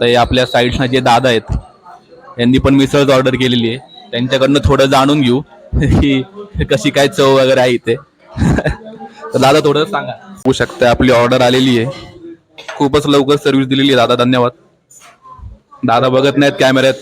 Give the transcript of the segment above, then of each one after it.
आता हे आपल्या साईडला जे दादा आहेत यांनी पण मिसळच ऑर्डर केलेली आहे. त्यांच्याकडनं थोडं जाणून घेऊ की कशी काय चव वगैरे आहे इथे. तर दादा थोडं सांगा. होऊ शकतं आपली ऑर्डर आलेली आहे. खूपच लवकर सर्व्हिस दिलेली आहे दादा धन्यवाद. दादा बघत नाहीत कॅमेऱ्यात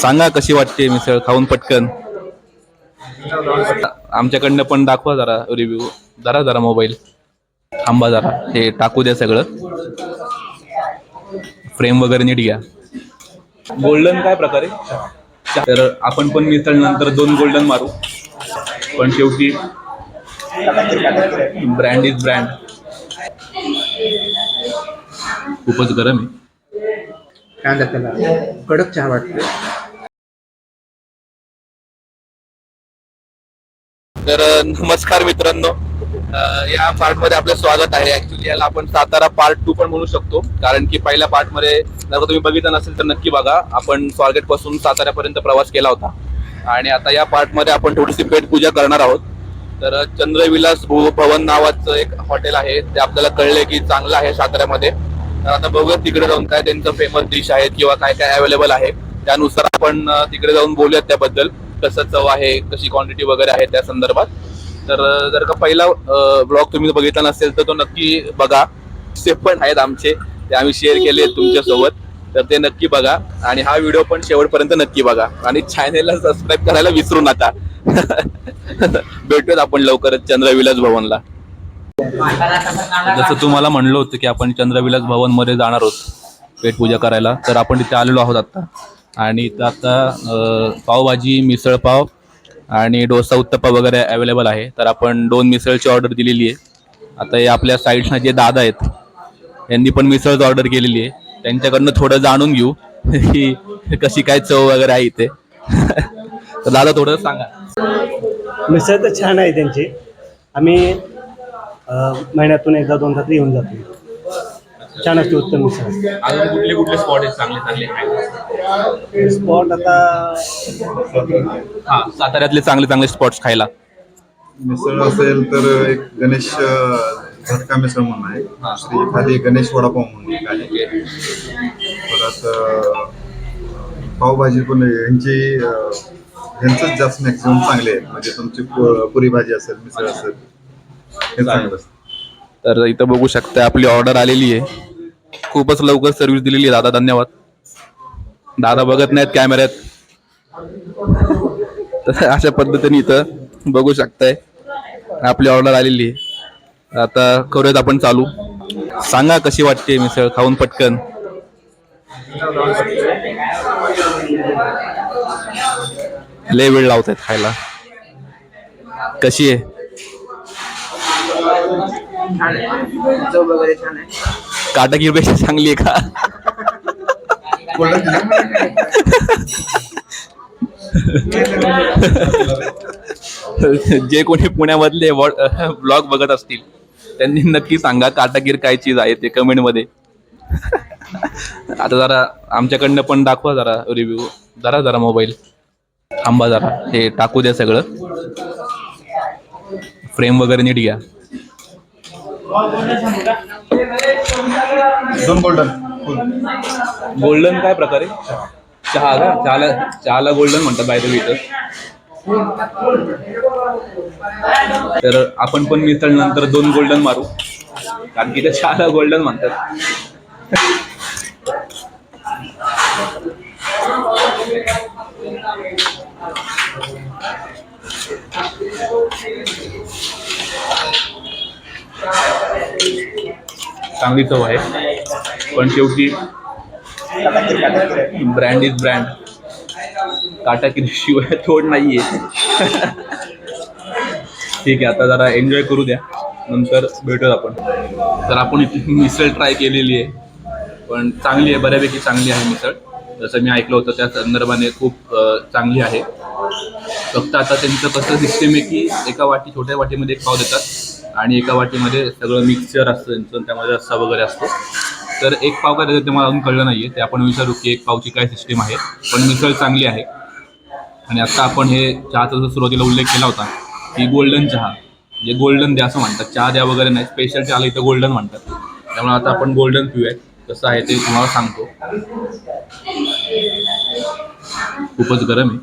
सांगा कशी वाटते मिसळ खाऊन पटकन. आमच्याकडनं पण दाखवा जरा रिव्ह्यू जरा जरा मोबाईल थांबा जरा हे टाकू द्या सगळं. फ्रेम वगैरे नीट घ्या. गोल्डन काय प्रकारे? तर आपण पण मिसळ नंतर दोन गोल्डन मारू. पण शेवटी ब्रँड इज ब्रँड खूपच गरम आहे. काय म्हणतात त्याला. कडक चहा वाटते तर नमस्कार मित्रांनो. या पार्टमध्ये आपलं स्वागत आहे. ऍक्च्युली याला आपण सातारा पार्ट टू पण म्हणू शकतो. कारण की पहिल्या पार्टमध्ये जर का तुम्ही बघितलं नसेल तर नक्की बघा. आपण स्वारगेटपासून साताऱ्यापर्यंत प्रवास केला होता. आणि आता या पार्टमध्ये आपण थोडीशी पेट पूजा करणार आहोत. तर चंद्रविलास भवन नावाचं एक हॉटेल आहे. ते आपल्याला कळले की चांगलं आहे साताऱ्यामध्ये. तर आता बघूया तिकडे जाऊन काय त्यांचं फेमस डिश आहेत किंवा काय काय अवेलेबल आहे. त्यानुसार आपण तिकडे जाऊन बोलूयात त्याबद्दल. कसं चव आहे कशी क्वांटिटी वगैरे आहे त्या संदर्भात. तर जर का पहिला ब्लॉग तुम्ही बघितला नसेल तर तो नक्की बघा. ते पण आहेत आमचे ते आम्ही शेअर केले तुमच्यासोबत. तर ते नक्की बघा. आणि हा व्हिडिओ पण शेवटपर्यंत नक्की बघा. आणि चॅनेलला सबस्क्राईब करायला विसरू नका. भेटूयात आपण लवकरच चंद्रविलास भवनला. जसं तुम्हाला म्हणलं होतं की आपण चंद्रविलास भवनमध्ये जाणार आहोत पेटपूजा करायला तर आपण तिथे आलेलो आहोत आता. आणि इथं आता पावभाजी पावभाजी मिसळपाव आणि डोसा उत्तप्पा वगैरे अवेलेबल आहे. तर आपण दोन मिसळची ऑर्डर दिलेली आहे. आता हे आपल्या साईडनं जे दादा आहेत यांनी पण मिसळच ऑर्डर केलेली आहे. त्यांच्याकडनं थोडं जाणून घेऊ की कशी काय चव वगैरे आहे इथे. तर दादा थोडं सांगा. मिसळ तर छान आहे त्यांची. आम्ही महिन्यातून एकदा दोनदा तरी येऊन जातो. छान असते उत्तम मिसळ अजून कुठले कुठले स्पॉट आहेत चांगले चांगले? स्पॉट आता हा साताऱ्यातले चांगले चांगले स्पॉट्स खायला. मिसळ असेल तर एक गणेश अं, झटका मिसळ म्हणून आहे. दुसरी खाली गणेश वडापाव म्हणून एक आहे. परत अं, पावभाजी पण आहे. यांची अं, यांचंच जास्त मॅक्सिमम चांगले आहेत. म्हणजे तुमची पु- पुरी भाजी असेल मिसळ असेल हे चांगलं असतं. तर इथं बघू शकता आपली ऑर्डर आलेली आहे. खूपच लवकर सर्व्हिस दिलेली आहे. दादा धन्यवाद. दादा बघत नाहीत कॅमेऱ्यात तर अशा पद्धतीने इथं बघू शकताय. आपली ऑर्डर आलेली आहे. आता करूयात आपण चालू. सांगा कशी वाटते मिसळ? खाऊन पटकन. लय वेळ लावतायत खायला. कशी आहे? काटाकीरपेक्षा चांगली आहे का? जे कोणी पुण्यामधले ब्लॉग बघत असतील त्यांनी नक्की सांगा काटागीर काय चीज आहे ते कमेंटमध्ये आता जरा आमच्याकडनं पण दाखवा जरा रिव्ह्यू जरा जरा मोबाईल थांबा जरा. हे टाकू द्या सगळं. फ्रेम वगैरे नीट घ्या. दोन गोल्डन फुल गोल्डन काय प्रकारे? चहा का? चहाला चहाला गोल्डन म्हणतात बाय इथं. तर आपण पण मिसळ नंतर दोन गोल्डन मारू. कारण की ते चहाला गोल्डन म्हणतात. चांगली चव आहे. पण शेवटी ब्रँड इज ब्रँड काटाकिरी शिवाय नाही आहे ठीक आहे आता जरा एन्जॉय करू द्या. नंतर भेटूयात आपण. तर आपण इथे मिसळ ट्राय केलेली आहे. पण चांगली आहे बऱ्यापैकी चांगली आहे मिसळ. जसं मी ऐकलं होतं त्या संदर्भाने खूप चांगली आहे. फक्त आता त्यांचं कसं सिस्टम आहे की एका वाटी छोट्या वाटीमध्ये एक पाव देतात. आणि एका वाटीमध्ये सगळं मिक्सचर असतं त्यांचं त्यामध्ये रस्सा वगैरे असतो. तर एक पाव काय देतात ते मला अजून कळलं नाही आहे ते आपण विचारू की एक पावची काय सिस्टीम आहे. पण मिसळ चांगली आहे. आणि आता आपण हे चहाचा जो सुरुवातीला उल्लेख केला होता की गोल्डन चहा. म्हणजे गोल्डन द्या असं म्हणतात. चहा द्या वगैरे नाही. स्पेशल चहाला इथं गोल्डन म्हणतात. त्यामुळे आता आपण गोल्डन पिऊयात. कसं आहे ते तुम्हाला सांगतो. खूपच गरम आहे.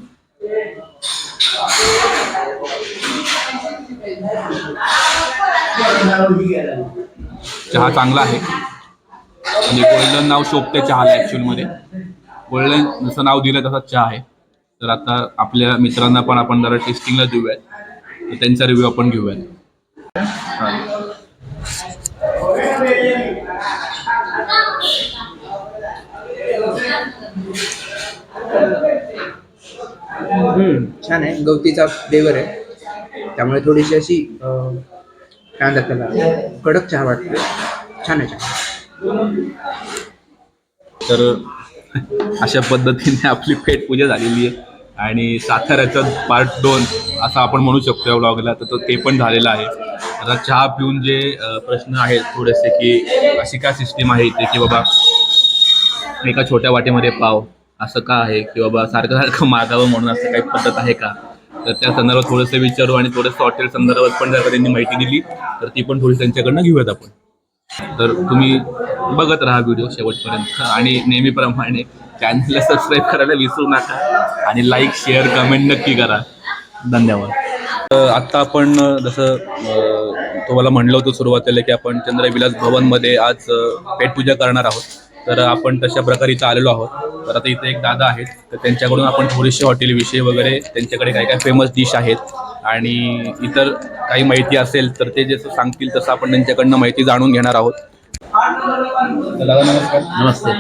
चहा चांगला आहे. म्हणजे गोल्डन नाव शोभते चहाला ॲक्च्युअलमध्ये गोल्डन जसं नाव दिलं तसा चहा आहे. तर आता आपल्या मित्रांना पण आपण जरा टेस्टिंगला देऊयात. तर त्यांचा रिव्ह्यू आपण घेऊयात. छान आहे. गवतीचा फ्लेवर आहे. त्यामुळे थोडीशी अशी काय म्हणतात त्याला कडक चहा वाटते छान आहे चहा. तर अशा पद्धतीने आपली पेट पूजा झालेली आहे. आणि साताऱ्याचं पार्ट दोन असं आपण म्हणू शकतो या ब्लॉगला तर ते पण झालेलं आहे. आता चहा पिऊन जे प्रश्न आहेत थोडेसे की अशी काय सिस्टीम आहे इथे की बाबा एका छोट्या वाटेमध्ये पाव असं का आहे? की बाबा सारखं सारखं मागावं म्हणून असं काही पद्धत आहे का? तर त्या संदर्भात थोडंसं विचारू आणि थोडंसं हॉटेल संदर्भात पण जर का त्यांनी माहिती दिली तर ती पण थोडी त्यांच्याकडनं घेऊयात आपण. तर तुम्ही बघत राहा व्हिडिओ शेवटपर्यंत आणि नेहमीप्रमाणे चॅनलला सबस्क्राईब करायला विसरू नका आणि लाईक शेअर कमेंट नक्की करा. धन्यवाद. आत्ता आपण जसं तुम्हाला म्हणलं होतं सुरुवातीला की आपण चंद्रविलास भवनमध्ये आज पेटपूजा करणार आहोत. तर आपण तशा प्रकारे इथं आलेलो आहोत. तर आता इथे एक दादा आहेत. तर त्यांच्याकडून आपण थोडीशी हॉटेलविषयी वगैरे त्यांच्याकडे काय काय फेमस डिश आहेत आणि इतर काही माहिती असेल तर ते जसं सांगतील तसं आपण त्यांच्याकडनं माहिती जाणून घेणार आहोत. दादा नमस्कार. नमस्ते.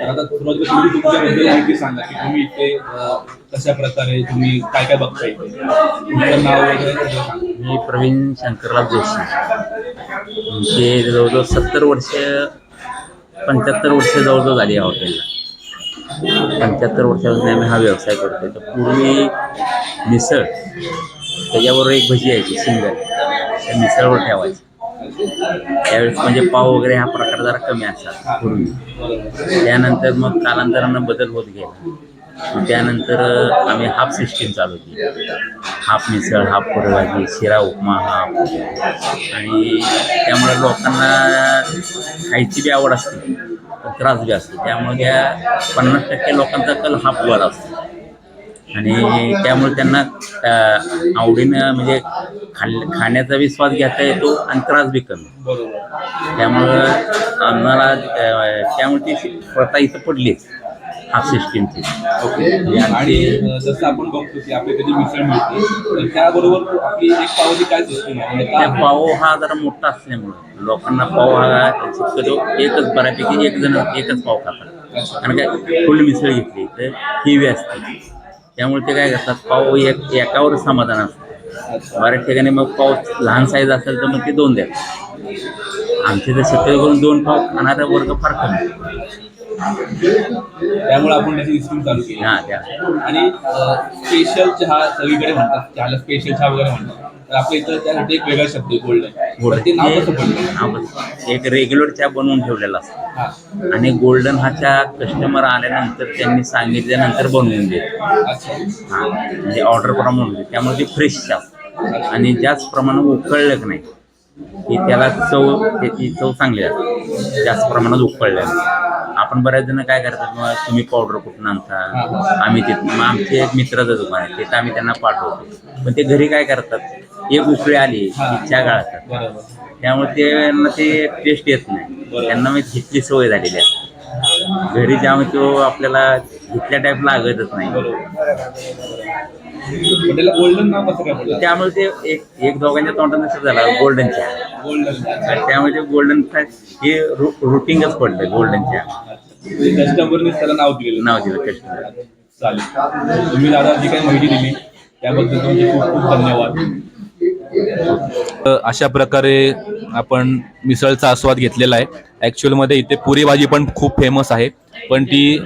तर आता तुम्ही तुमच्याबद्दल माहिती सांगा की तुम्ही इथे कशा प्रकारे तुम्ही काय काय बघता इथे तुमचं नाव वगैरे सगळं सांगा. मी प्रवीण शंकरराव जोशी. ते जवळजवळ सत्तर वर्ष पंच्याहत्तर वर्ष जवळजवळ झाली या हॉटेलला पंच्याहत्तर वर्षापासून आम्ही हा व्यवसाय करतोय. तर पूर्वी मिसळ त्याच्याबरोबर एक भजी यायची सिंगल. त्या मिसळवर ठेवायची. त्यावेळेस म्हणजे पाव वगैरे हा प्रकार जरा कमी असतात पूर्वी. त्यानंतर मग कालांतरानं बदल होत गेला. त्यानंतर आम्ही हाफ सिस्टीम चालू केली. हाफ मिसळ हाफ पुरभाजी शिरा उपमा हाफ. आणि त्यामुळे लोकांना खायची बी आवड असते त्रास बी असतो. त्यामुळे त्या पन्नास टक्के लोकांचा कल हाफवर असतो. आणि त्यामुळे त्यांना आवडीनं म्हणजे खाल खाण्याचा बी स्वाद घेता येतो आणि त्रास बी कमी. त्यामुळं आम्हाला त्यामुळे ती प्रथा इथं पडलीच. हाफ सिस्टीमची ओके. आणि अ, जसं आपण बघतो की आपली कधी मिसळ मिळते तर त्याबरोबर आपली एक पावची काय सिस्टीम आहे म्हणजे त्या काय? पाव हा जरा मोठा असल्यामुळं लोकांना पाव हा शक्यतो एकच बऱ्यापैकी एक जण एकच पाव खातात. कारण काय फुल मिसळ घेतली तर हेवी असते. त्यामुळे ते काय करतात पाव एक एकावर समाधान असतं. बऱ्याच ठिकाणी मग पाव लहान साईज असेल तर मग ते दोन द्या आमचे तर शक्यतो करून दोन पाव खाणारा वर्ग फार कमी. त्यामुळे आपण त्याची सिस्टीम चालू केली. हां त्या. आणि स्पेशल चहा सगळीकडे म्हणतात. चहाला स्पेशल चहा वगैरे म्हणतात. तर आपल्या इथं त्यासाठी एक वेगळा शब्द आहे गोल्डन ते नाव कसं पडलं नाव- एक रेग्युलर चहा बनवून ठेवलेला असतो. हा. आणि गोल्डन हा चहा कस्टमर आल्यानंतर त्यांनी सांगितल्यानंतर बनवून देत हां म्हणजे ऑर्डर प्रमाणे त्यामुळे ते फ्रेश चहा आणि जास्त प्रमाणात उकळलं नाही की त्याला चव त्याची चव चांगली असते जास्त प्रमाणात उकळलं. आपण बऱ्याच जण काय करतात मग तुम्ही पावडर कुठून आणता? आम्ही ते मग आमचे एक मित्राचं दुकान आहे तिथं आम्ही त्यांना पाठवतो. पण ते घरी काय करतात? एक उकळी आली चहा गाळतात. त्यामुळे ते त्यांना ते टेस्ट येत नाही. त्यांना मी घेतली सवय झालेली आहे. घरी त्यामुळे तो आपल्याला घेतल्या टाईप लागतच नाही. त्यामुळे ते एक एक दोघांच्या तोंडाने असं झाला गोल्डन चहा. गोल्डन आणि त्यामुळे ते गोल्डन हे रुटीनच पडलं गोल्डन चहा कस्टमरने त्याला नाव दिलेलं. नाव दिलं कस्टमर चालेल. तुम्ही दादा जी काही माहिती दिली. त्याबद्दल तुमचे खूप खूप धन्यवाद. अशा प्रकारे आपण मिसळचा आस्वाद घेतलेला आहे. ॲक्च्युअलमध्ये इथे पुरी भाजी पण खूप फेमस आहे. पण ती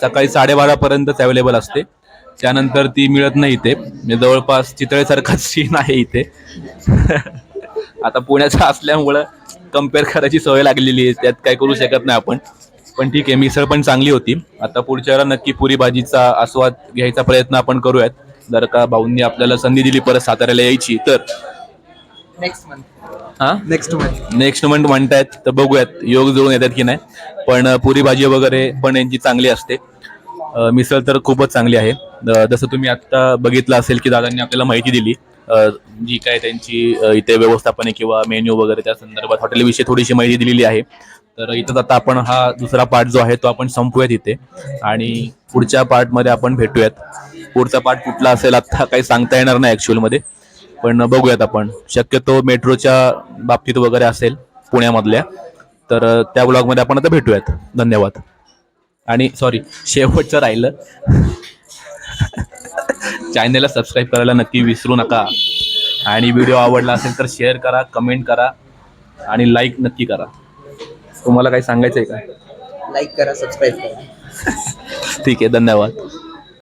सकाळी साडेबारापर्यंतच अवेलेबल असते. त्यानंतर ती मिळत नाही इथे. म्हणजे जवळपास चितळेसारखाच सीन आहे इथे. आता पुण्याचा असल्यामुळं कंपेअर करायची सवय लागलेली आहे. त्यात काय करू शकत नाही आपण. पण ठीक आहे मिसळ पण चांगली होती. आता पुढच्या वेळेला नक्की पुरी भाजीचा आस्वाद घ्यायचा प्रयत्न आपण करूयात. जर का भाऊंनी आपल्याला संधी दिली परत साताऱ्याला यायची तर? नेक्स्ट मंथ हा? नेक्स्ट मंथ नेक्स्ट मंथ म्हणतायत तर बघूयात योग जुळून येतात की नाही. पण पुरी भाजी वगैरे पण यांची चांगली असते. मिसळ तर खूपच चांगली आहे. जसं तुम्ही आता बघितलं असेल की दादांनी आपल्याला माहिती दिली जी काय त्यांची इथे व्यवस्थापने किंवा मेन्यू वगैरे त्या संदर्भात हॉटेलविषयी थोडीशी माहिती दिलेली आहे. तर इथंच आता आपण हा दुसरा पार्ट जो आहे तो आपण संपूयात इथे. आणि पुढच्या पार्टमध्ये आपण भेटूयात. पुढचा पार्ट कुठला असेल आता काही सांगता येणार नाही ॲक्च्युअलमध्ये पण बघूयात आपण. शक्यतो मेट्रोच्या बाबतीत वगैरे असेल पुण्यामधल्या. तर त्या ब्लॉगमध्ये आपण आता भेटूयात. धन्यवाद. आणि सॉरी शेवटचं राहिलं. चॅनलला सबस्क्राईब करायला नक्की विसरू नका. आणि व्हिडिओ आवडला असेल तर शेअर करा कमेंट करा आणि लाईक नक्की करा. तुम्हाला काही सांगायचं आहे का? लाईक करा सबस्क्राईब करा. ठीक आहे धन्यवाद.